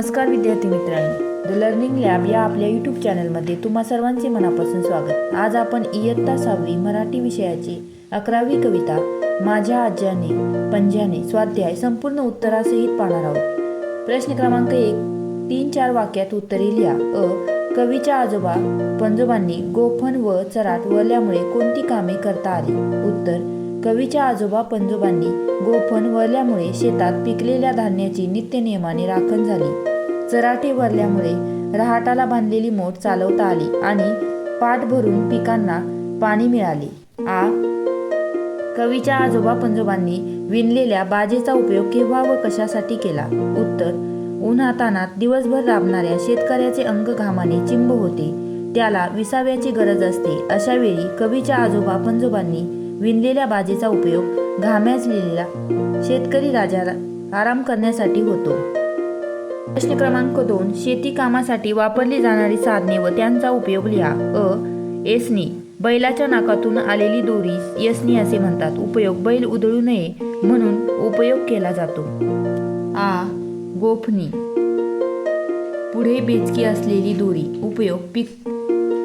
नमस्कार विद्यार्थी मित्रांनो. द लर्निंग लॅब या आपल्या यूट्यूब चॅनलमध्ये तुम्हा सर्वांचे मनापासून स्वागत. आज आपण इयत्ता सहावी मराठी विषयाची अकरावी कविता माझ्या आज्याने पंजाने स्वाध्याय संपूर्ण उत्तरासहित पाहणार आहोत. प्रश्न क्रमांक एक तीन चार वाक्यात उत्तरे लिहा. अ कवीच्या आजोबा पंजोबांनी गोफन व चराट वळल्यामुळे कोणती कामे करता आली? उत्तर कवीच्या आजोबा पंजोबांनी गोफण वरल्यामुळे शेतात पिकलेल्या धान्याची नित्यनियमाने राखण झाली. चराटे वरल्यामुळे रहाटाला बांधलेली मोठ चालवता आली आणि पाठ भरून पिकांना पाणी मिळाले. आ. कवीच्या आजोबा पंजोबांनी विणलेल्या बाजेचा उपयोग केव्हा व कशासाठी केला? उत्तर उन्हातानात दिवसभर राबणाऱ्या शेतकऱ्याचे अंग घामाने चिंब होते. त्याला विसाव्याची गरज असते. अशा वेळी कवीच्या आजोबा पंजोबांनी विणलेल्या बाजेचा उपयोग घाम्याजलेला शेतकरी राजाला आराम करण्यासाठी होतो. प्रश्न क्रमांक दोन. शेती कामासाठी वापरली जाणारी साधने व त्यांचा उपयोग लिहा. अ. एसनी. बैलाच्या नाकातून आलेली दोरी यसनी असे म्हणतात. उपयोग बैल उधळू नये म्हणून उपयोग केला जातो. आ. गोफणी पुढे बेचकी असलेली दोरी. उपयोग पिक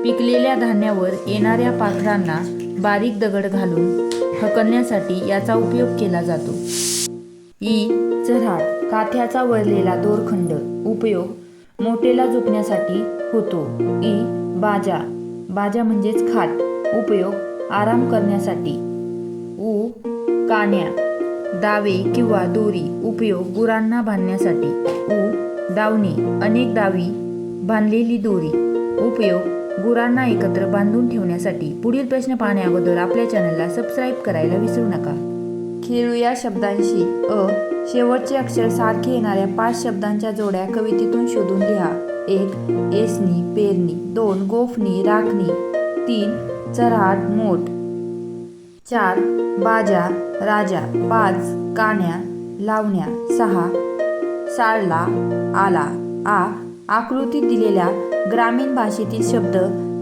पिकलेल्या धान्यावर येणाऱ्या पाखरांना बारीक दगड घालून हकलण्यासाठी याचा उपयोग केला जातो. ई. चऱ्हाड काथ्याचा वरलेला दोरखंड उपयोग मोठेला झुकण्यासाठी होतो. ई. बाजा बाजा म्हणजेच खाट उपयोग आराम करण्यासाठी. ऊ काण्या दावे किंवा दोरी उपयोग गुरांना बांधण्यासाठी. ऊ दावणी अनेक दावी बांधलेली दोरी उपयोग गुरांना एकत्र बांधून ठेवण्यासाठी पुढील प्रश्न पाहण्याअगोदर आपल्या चॅनलला सबस्क्राईब करायला विसरू नका. खेळू या शब्दांशी. अ शेवटचे अक्षर सारखे येणाऱ्या पाच शब्दांच्या जोड्या कवितेतून शोधून लिहा एक एसनी पेरणी. दोन गोफणी राखणी. तीन चराट मोठ. चार बाजा राजा. पाच काण्या लावण्या. सहा साळला आला. आ आकृतीत दिलेल्या ग्रामीण भाषेतील शब्द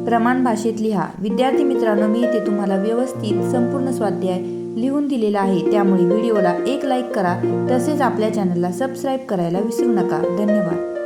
प्रमाण भाषेत लिहा. विद्यार्थी मित्रांनो मी इथे तुम्हाला व्यवस्थित संपूर्ण स्वाध्याय लिहून दिलेला आहे. त्यामुळे व्हिडिओला एक लाईक करा. तसेच आपल्या चॅनलला सबस्क्राईब करायला विसरू नका. धन्यवाद.